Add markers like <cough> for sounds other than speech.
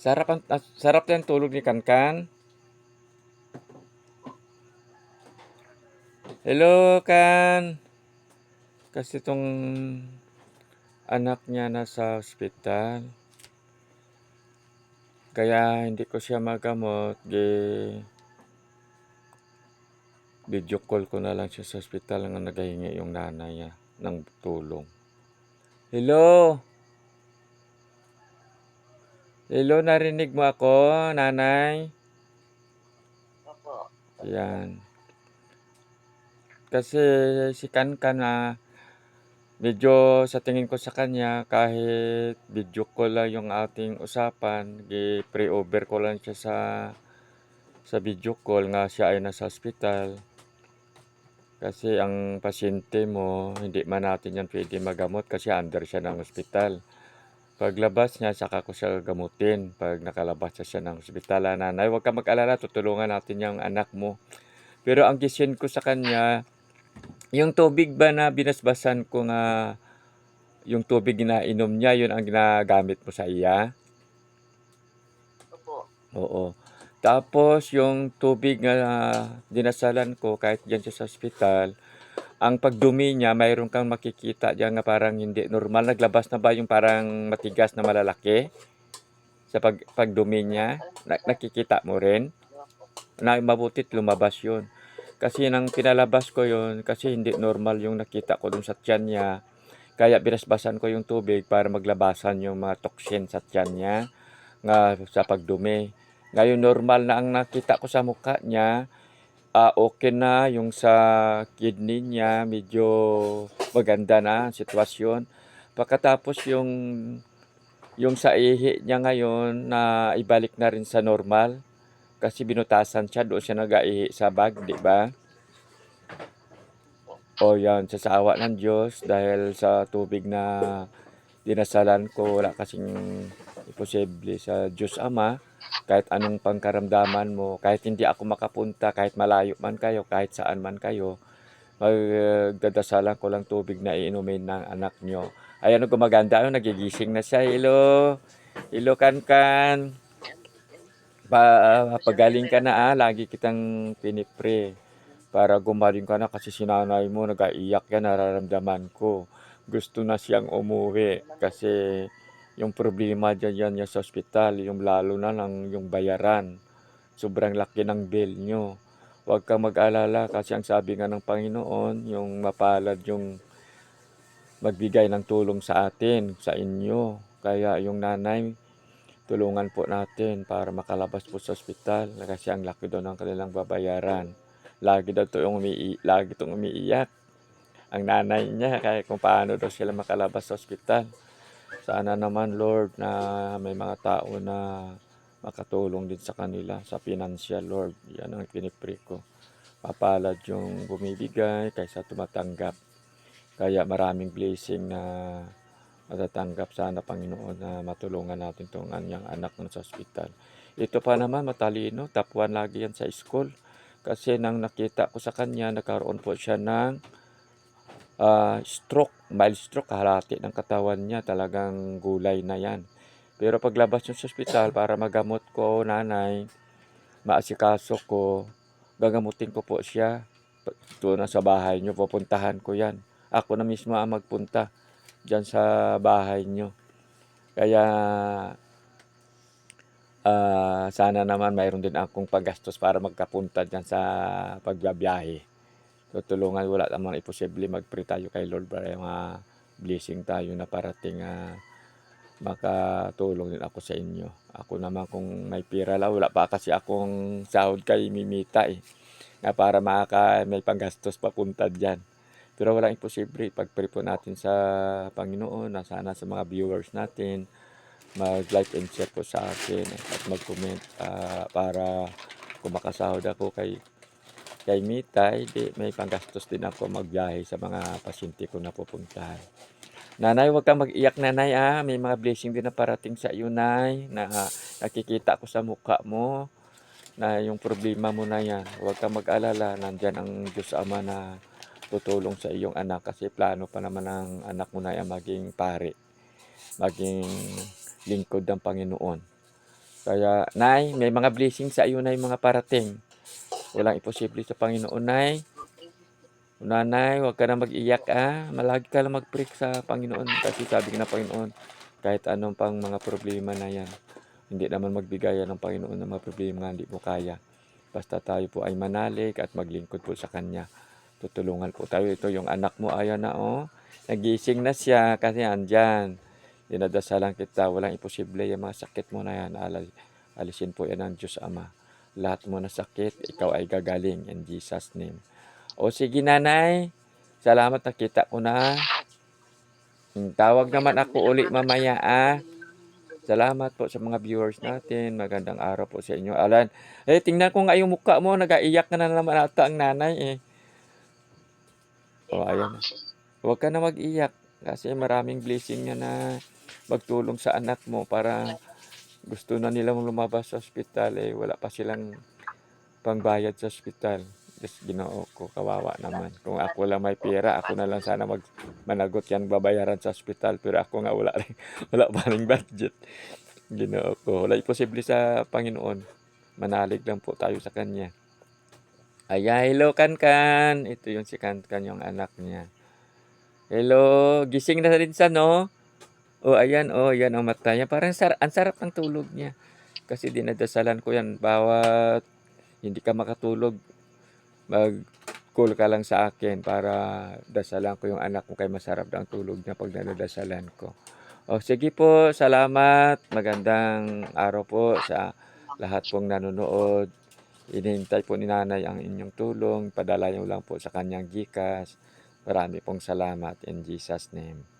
Sarap ang ah, sarap din tulog ni Kankan. Hello, Kan. Kasi itong anak niya nasa ospital. Kaya hindi ko siya magamot. Gi video call ko na lang siya sa ospital nga nagahingi yung nanay niya ng tulong. Hello. Hello, narinig mo ako, nanay? Opo. Yan. Kasi si Kankan na medyo sa tingin ko sa kanya kahit video call lang yung ating usapan, gi pre-over ko lang siya sa sa video call nga siya ay nasa ospital. Kasi ang pasyente mo, hindi man natin yan pwede magamot kasi under siya ng ospital. Paglabas niya, saka ko siya gamutin. Pag nakalabas na siya ng ospital, ah, nanay, huwag ka mag-alala, tutulungan natin yung anak mo. Pero ang gisin ko sa kanya, yung tubig ba na binasbasan ko nga, yung tubig na inom niya, yun ang ginagamit mo sa iya? Opo. Oo. Tapos yung tubig nga dinasalan ko kahit diyan siya sa ospital, ang pagdumi niya mayroon kang makikita diyan nga parang hindi normal. Naglabas na ba yung parang matigas na malalaki? Sa pag pagdumi niya, na, nakikita mo rin? Na mabutit lumabas yun. Kasi nang pinalabas ko yun, kasi hindi normal yung nakita ko dun sa tiyan niya. Kaya binasbasan ko yung tubig para maglabasan yung mga toxin sa tiyan niya nga sa pagdumi. Ngayon normal na ang nakita ko sa mukha niya, ah, okay na yung sa kidney niya, medyo maganda na ang sitwasyon. Pagkatapos yung yung sa ihi niya ngayon na ibalik na rin sa normal kasi binutasan siya doon siya nag-aihi sa bag, di ba? O yan, sa sawa ng Diyos dahil sa tubig na dinasalan ko, wala kasing imposible sa Diyos Ama kahit anong pangkaramdaman mo, kahit hindi ako makapunta, kahit malayo man kayo, kahit saan man kayo, magdadasalan ko lang tubig na iinumin ng anak nyo. Ayan, gumaganda, ano, nagigising na siya. Hello, hello, Kankan. Pa, pagaling ka na, ah. lagi kitang pinipre para gumaling ka na kasi sinanay mo, nagaiyak yan, nararamdaman ko. Gusto na siyang umuwi kasi yung problema dyan yan niya sa ospital, yung lalo na ng yung bayaran. Sobrang laki ng bill nyo. Huwag kang mag-alala kasi ang sabi nga ng Panginoon, yung mapalad yung magbigay ng tulong sa atin, sa inyo. Kaya yung nanay, tulungan po natin para makalabas po sa ospital kasi ang laki daw ng kanilang babayaran. Lagi daw to umii, lagi itong umiiyak. Ang nanay niya, kaya kung paano daw sila makalabas sa ospital. Sana naman Lord na may mga tao na makatulong din sa kanila sa financial Lord. Yan ang pinipray ko. Papalad yung bumibigay kaysa tumatanggap. Kaya maraming blessing na matatanggap sana Panginoon na matulungan natin itong anyang anak na sa ospital. Ito pa naman matalino, top 1 lagi yan sa school. Kasi nang nakita ko sa kanya, nagkaroon po siya ng ah, stroke, mild stroke, kalahati ng katawan niya, talagang gulay na yan. Pero paglabas niya sa ospital para magamot ko, nanay, maasikaso ko, gagamutin ko po siya. Doon na sa bahay niyo, pupuntahan ko yan. Ako na mismo ang magpunta dyan sa bahay niyo. Kaya ah, sana naman mayroon din akong paggastos para magkapunta dyan sa pagbabiyahe. Tutulungan, wala naman imposible mag-pray tayo kay Lord para mga blessing tayo na parating ah, makatulong din ako sa inyo. Ako naman kung may pira lang, wala pa kasi akong sahod kay Mimita eh. Na para makaka, may panggastos papunta dyan. Pero walang imposible. Pag-pray po natin sa Panginoon na sana sa mga viewers natin mag-like and share po sa akin at mag-comment ah, para kung makasahod ako kay kay Mita, hindi may panggastos din ako magbiyahe sa mga pasyente ko na pupuntahan. Nanay, huwag kang mag-iyak, nanay, ah. May mga blessing din na parating sa iyo, nay, na ah, nakikita ko sa mukha mo na yung problema mo na yan. Huwag kang mag-alala, nandyan ang Diyos Ama na tutulong sa iyong anak kasi plano pa naman ng anak mo na yan maging pare, maging lingkod ng Panginoon. Kaya, Nay, may mga blessings sa iyo, Nay, mga parating. Walang imposible sa Panginoon, Nay. Nanay, huwag ka na mag-iyak, ah. Malagi ka lang mag-pray sa Panginoon. Kasi sabi ng Panginoon, kahit anong pang mga problema na yan, hindi naman magbigay ng Panginoon ng mga problema na hindi mo kaya. Basta tayo po ay manalig at maglingkod po sa Kanya. Tutulungan po tayo. Ito yung anak mo, ayan na, oh. Nagising na siya kasi andyan. Dinadasalan kita, walang imposible yung mga sakit mo na yan. Alay, alisin po yan ng Diyos Ama. Lahat mo na sakit, ikaw ay gagaling in Jesus name. O sige nanay, salamat nakita ko na. Tawag naman ako uli mamaya ah. Salamat po sa mga viewers natin. Magandang araw po sa inyo. Alan, eh tingnan ko nga yung mukha mo. Nagaiyak na naman ata ang nanay eh. O ayan. Huwag ka na mag-iyak. Kasi maraming blessing nga na magtulong sa anak mo para gusto na nilang lumabas sa ospital eh wala pa silang pangbayad sa ospital. Just ginoo ko, kawawa naman. Kung ako lang may pera, ako na lang sana mag managot yan babayaran sa ospital. Pero ako nga wala rin, <laughs> wala pa rin budget. Ginoo ko. Wala imposible sa Panginoon. Manalig lang po tayo sa Kanya. Aya, hello Kankan. Ito yung si Kankan, yung anak niya. Hello, gising na rin sa no? O ayan, o yan ang mata niya. Parang sar ang sarap ng tulog niya. Kasi dinadasalan ko yan bawat hindi ka makatulog. Mag call ka lang sa akin para dasalan ko yung anak ko kay masarap ang tulog niya pag nadadasalan ko. O sige po, salamat. Magandang araw po sa lahat pong nanonood. Inihintay po ni nanay ang inyong tulong. Padala niyo lang po sa kanyang Gcash. Marami pong salamat in Jesus name.